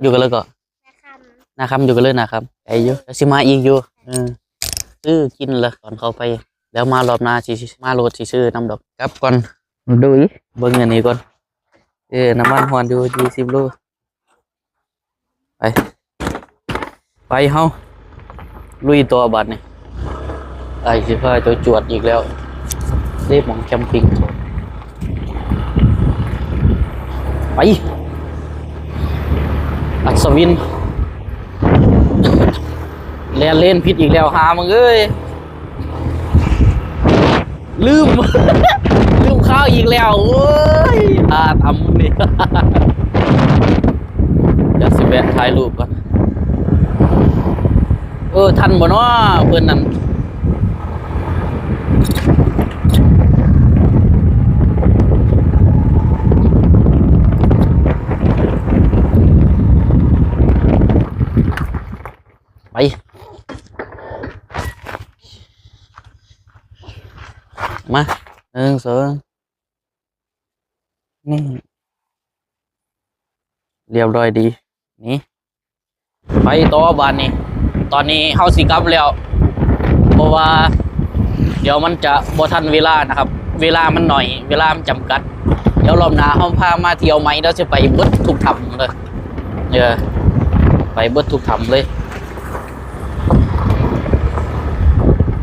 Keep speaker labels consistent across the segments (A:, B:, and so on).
A: อยู่กันเลยก็
B: นะครับ
A: นะครับอยู่กันเลยนะครับไอ้อยู่แล้วสิมาอีกอยู่เออซื้อกินละตอนเข้าไป แล้วมารอบหน้าสิมาโหลดสิซื้อน้ำดอกกลับก่อนดูอีเบิ่งอันนี้ก่อนเออน้ำมันหอนอยู่ยี่สิบโลไปไปเฮาลุยตัวบัดนี่ไอ้สิพาตัวจวดอีกแล้วเรียบหมองแคมปิ้งไป อัศวินเล่นเล่นผิดอีกแล้วหามึงเอ้ย ลืม ลืมข้าวอีกแล้วเอ้ยอาทำนี่เดี๋ยวสิแวะถ่ายรูปก่อนเออ ทันบ่เนาะเพื่อนนั่นไป มา หนึ่งสองนี่ เรียบร้อยดี นี่ไปต่อบานนี้ตอนนี้เฮาสิกลับแล้ว เพราะว่า เดี๋ยวมันจะบ่ทันเวลานะครับ เวลามันหน่อย เวลามันจำกัด เดี๋ยวรอบหน้าเฮาพามาเที่ยวใหม่เราจะไปเบิดทุกถ้ำเลยเออไปเบิดทุกถ้ำเลย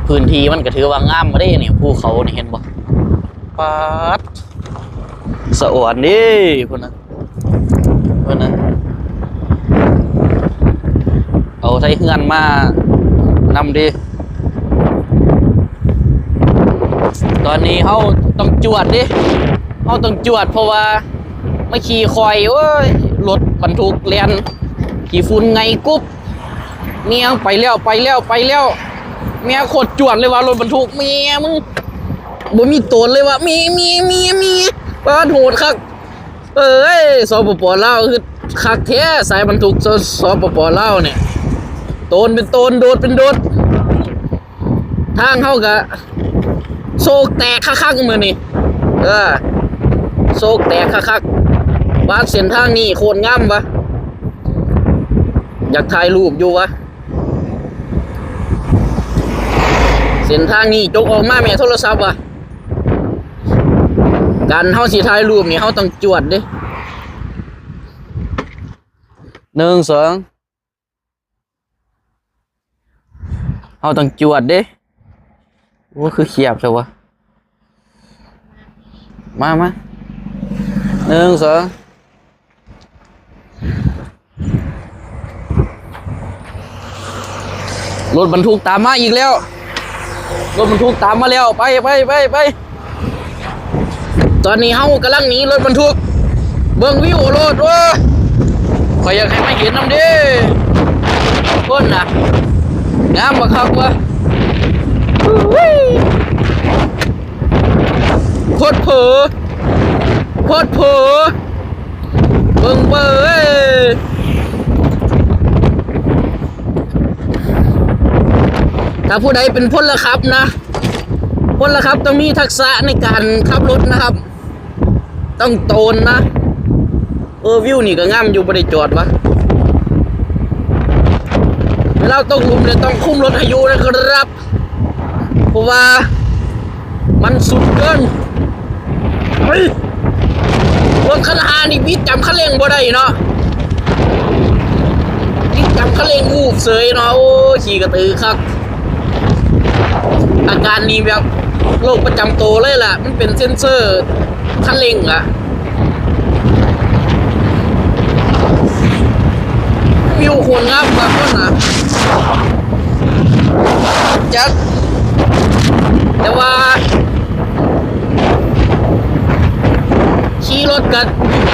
A: พื้นที่มันก็ถือว่างามมาได้เนี่ยภูเขานี่เห็นบ่ ปาดสะอวนนี่พุ่นนะพุ่นนะเอาไทเฮือนมานำดิตอนนี้เฮาต้องจวดดิเฮาต้องจวดเพราะว่าไม่ขี่คอยโอ้ยรถบรรทุกเลียนขี่ฝุ่นไงกุ๊บเมียไปแล้วไปแล้วไปแล้วเมียโคตรจวดเลยว่ารถบรรทุกเมียมึง บ่มีตัวเลยว่ะมีมีมีมีปาดโหดคักเอ้ยสปปลาวคือคักแท้สายบรรทุกสสปปลาวเนี่ยโตนเป็นโตนโดดเป็นโดด ทางเฮากะโศกแตกคักๆมือนี่เออโศกแตกคักๆบ้านเส้นทางนี้โคตรงามวะอยากถ่ายรูปอยู่วะเส้นทางนี้จกออกมาแม่โทรศัพท์วะ การเฮาสิถ่ายรูปนี่เฮาต้องจวดเด้หนึ่งสองเฮาต้องจวดเด้โอ้คือเขียบใช่วะมามาหนึ่งสองรถบรรทุกตามมาอีกแล้ว รถบรรทุกตามมาแล้ว ไปไปไปไป ตอนนี้เฮากำลังหนีรถบรรทุก เบิ่งวิวรถว่าขอยอยากให้มาเห็นน้ำเดิคนน่ะงามบักคักวะโคตรเผอโคตรเผอเบิ่งเบิ่งเอ้ยถ้าผู้ใดเป็นพลขับนะพลขับต้องมีทักษะในการขับรถนะครับ ต้องโตนนะ เออวิวนี่ก็งามอยู่บริจอดวะเวลาต้องลุมเนี่ยต้องคุมรถให้อยู่นะครับ เพราะว่ามันสุดเกินเฮ้ยรถคันหานี่บิดจำคันเร่งบ่ได้เนาะบิดจำคันเร่งวูบเสยเนาะโอ้ขี่กระตือครับ อาการนี้แบบโรคประจำตัวเลยล่ะ มันเป็นเซนเซอร์ คันเร่งอะวิวคนงามแบบนั้นนะจัดแต่ว่าขี่รถกัน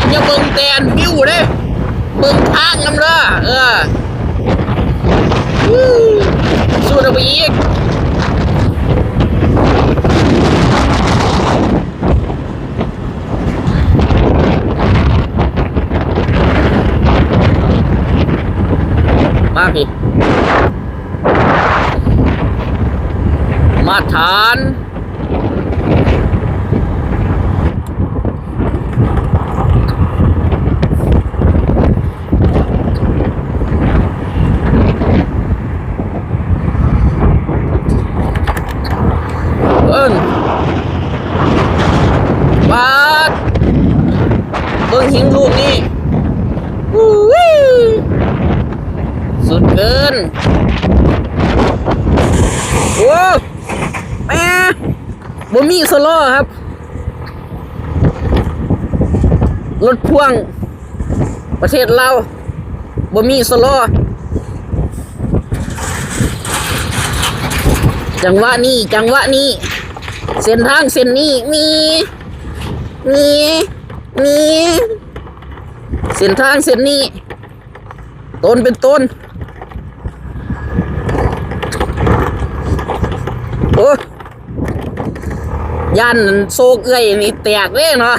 A: อย่าเบิ่งแตนวิวเด้เบิ่งทางน้ำเด้อเออสู้เอาไปอีก ฐาน เบิ้งบาดเวหิงลูกนี่สุดเกินว้า แม่บ่มีสโลครับ รถพ่วง ประเทศเราบ่มีสโลจังหวะนี้ จังหวะนี้ เส้นทางเส้นนี้มีมีมีเส้นทางเส้นนี้ ต้นเป็นต้น โอ้ ยันโซกเอ้ยนี่แตกเลยเนาะ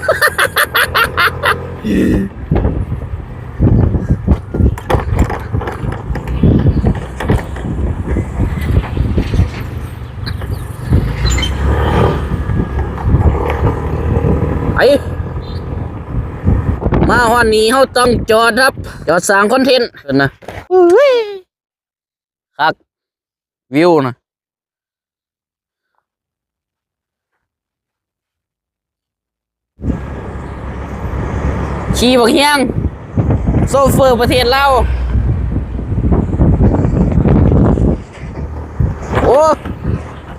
A: ไอมาฮอนนี้เขาต้องจอดครับ จอดสร้างคอนเทนต์เห็นนะอุ้ยคักวิวนะ ขี่บักเฮียง โซเฟอร์ประเทศเราโอ้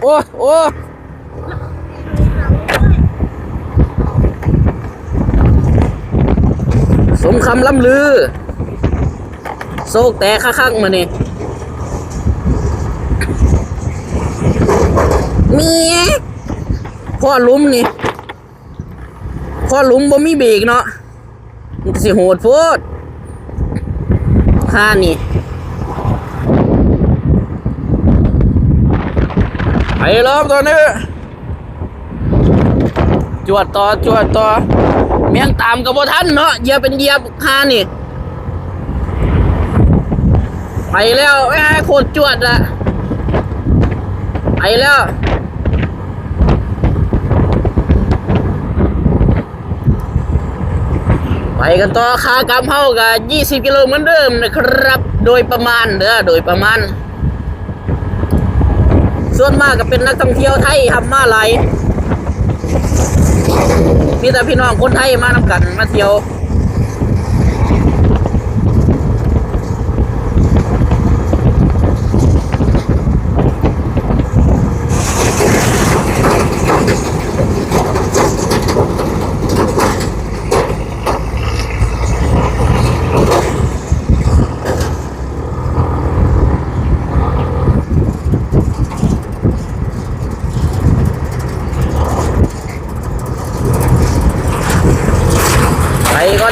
A: โอ้ โอ้สมคำล่ำลือ โซกแต่คักๆมานี่มีพ่อลุมนี่พ่อลุมบ่มีเบรกเนาะ สิโหดโพดห้านี่ไปรับตอนนี้ จวดต่อจวดต่อเมียงตามกับบ่ทันเนาะเยียเป็นเยียบห้านี่ไปแล้วแม่โคตรจวดอะไปแล้ว ไปกันต่อคากำเฮากับ20กิโลเหมือนเดิมนะครับ โดยประมาณเด้อโดยประมาณ ส่วนมากก็เป็นนักท่องเที่ยวไทยทำมาหลายมีแต่พี่น้องคนไทยมานำกันมาเที่ยว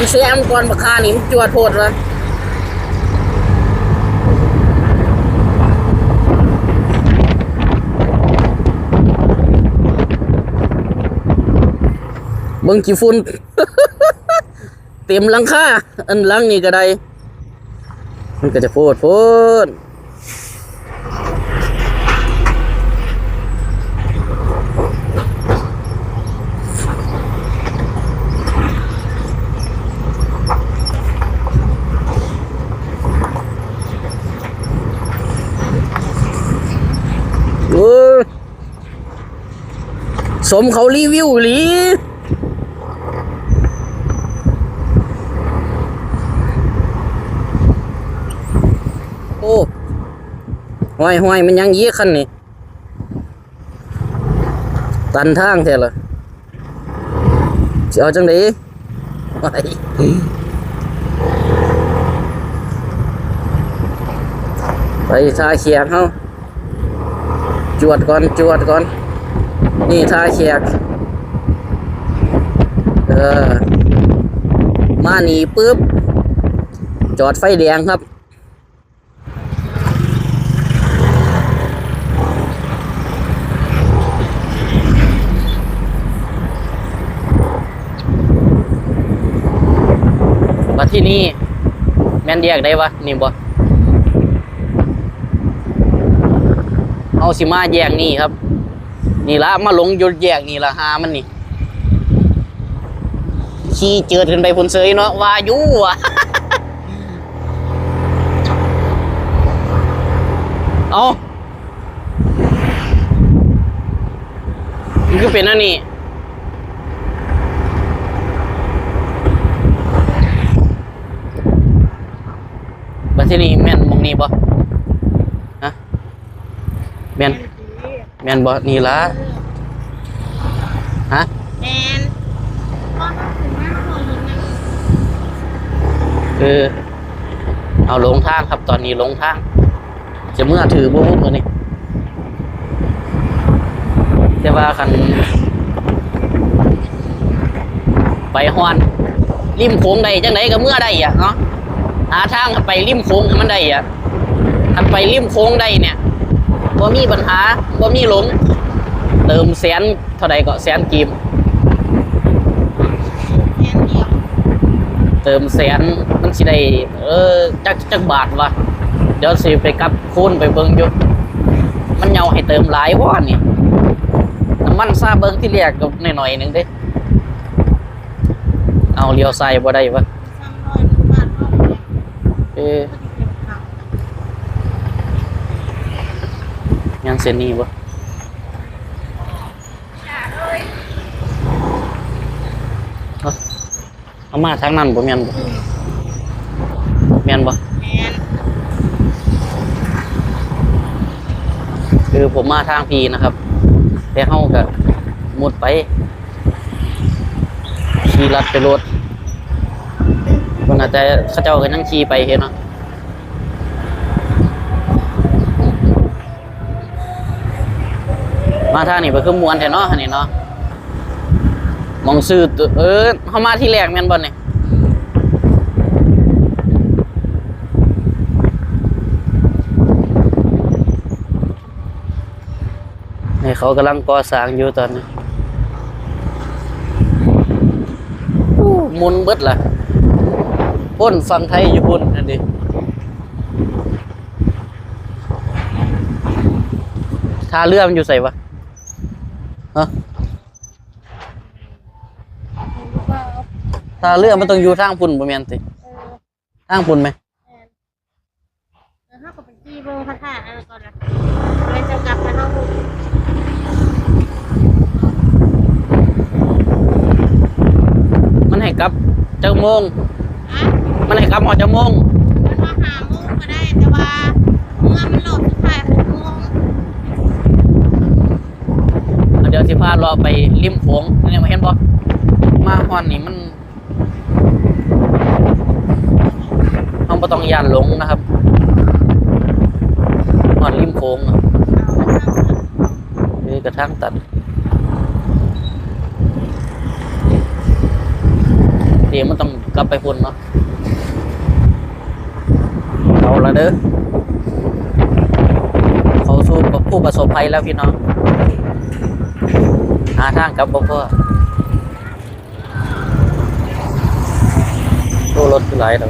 A: ไปก่อนแซมก่อนบักคานี่มันจวดโพดวะเบิ่งกี่ฝุ่นเต็มหลังคาอันหลังนี่ก็ได้ มันก็จะโพดโพดเออ สมเขารีวิวอีหลีโอ้ห้อยห้อยมันยังเยี่ยคันนี่ตันทางแท้ละจะเอาจังไดไปไปทาเขียกเฮาจวดก่อน จวดก่อน นี่ท่าเขียกเออมาหนีปุ๊บ จอดไฟแดงครับว่าที่นี่ แม่นแยกได้วะ นี่บ่เอาสิมาแยกนี่ครับ นี่ละมาลงยุดแยกนี่ละหามันนี่ขี้เจิดขึ้นไปพุนเซยเนาะวายุอะเอามันก็เป็นอันนี้ระเทศนี้แม่นมองนี้ปะฮะแม่น ม่นบ่นี่ละฮะ
B: แอนพ่อต้องถึงหน้าโรงเรียนนะ
A: คือเอาลงทางครับตอนนี้ลงทาง จะเมื่อถือบุ้มือนี่แต่ว่าคันไปฮอนริมโค้งใดจังไดก็เมื่อได้อะเนาะหาทางไปริมโค้งให้มันได้อะคันไปริมโค้งได้เนี่ย บ่มีปัญหาบ่มีหลง เติมแสนเท่าใดก็แสนกีบ
B: เติ
A: มแสนมันสิได้เออจักจักบาทวะเดี๋ยวสิไปกับคูณไปเบิ่งอยู่มันเหยาให้เติมหลายว่านี่น้ำมันซาเบิ่งที่แรกกหน่อยๆหนึงเด้เอาเลี้ยวซ้ายบ่ได้วะ
B: สามร้ออบเดี ยว
A: เอ๊ะ
B: ก็จะเก็บเขา
A: ยังเส้นนี้บ่เอ้าเอามาทางนั้นบ่แม่นบ่แม่นบ่
B: แอน
A: คือผมมาทางพีนะครับแต่เฮาก็มุดไปขี่ลัดไปรถคนอาจจะเขาเจ้าก็นั่งขี่ไปเห็นเนาะ มาทางนี้ไปคือมวนแท้เนาะอันนี้เนาะมองซื้อตัวเออเฮามาที่แรกแม่นบ่เนี่ยนี่เขากำลังก่อสร้างอยู่ตอนนี้มุนเบิดล่ะพ่นฟังไทยอยู่พุ่นอันนี้ท่าเรือมันอยู่ใส่วะ ฮะท่าเรือมันต้องอยู่ทางพุ่นบ่แม่นติ
B: เออ
A: ทางพุ่นไหม
B: แอนเออถ้ากับเป็นจี้เบอร์พระธาตุอะไรก่อนนะเลยจะกลับไปห้อง
A: มันให้กลับจักโมง
B: อะ
A: มันให้กลับหอจักโมง
B: มันมาหาโมงก็ได้แต่ว่าเมื่อมันโหลดสุดท้ายหกโมง
A: เดี๋ ยวสิพาเราไปริมโขงนี่มาเห็นบ่มาฮอนนี่มันเราบ่ต้องยานหลงนะครับฮอนริมโขงนี่กระทั่งตัดเดี๋ยวมันต้องกลับไปพุ่นเนาะเอาละเด้อเขาสู้กับผู้ประสบภัยแล้วพี่น้อง หาทางกลับบ่พอตัวรถคือหลายแล้ว